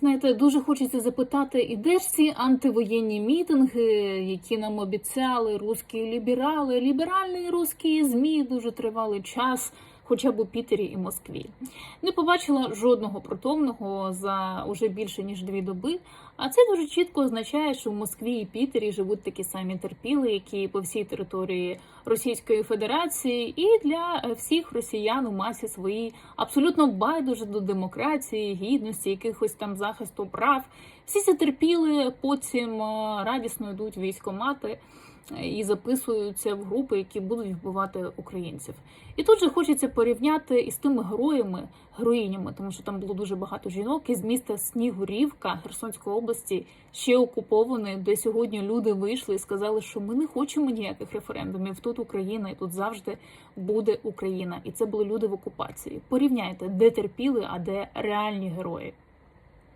Знаєте, дуже хочеться запитати, і де ж ці антивоєнні мітинги, які нам обіцяли русські ліберали, ліберальні русські змі дуже тривалий час, хоча б у Пітері і Москві. Не побачила жодного протомного за уже більше ніж дві доби. А це дуже чітко означає, що в Москві і Пітері живуть такі самі терпіли, які по всій території Російської Федерації, і для е, всіх росіян у масі своїй абсолютно байдуже до демократії, гідності, якихось там захисту прав. Всі ці терпіли, потім е, радісно йдуть військомати е, і записуються в групи, які будуть вбивати українців. І тут же хочеться порівняти із тими героями, героїнями, тому що там було дуже багато жінок із міста Снігурівка Херсонської області, ще окупованої, де сьогодні люди вийшли і сказали, що ми не хочемо ніяких референдумів. Тут Україна, і тут завжди буде Україна. І це були люди в окупації. Порівняйте, де терпіли, а де реальні герої.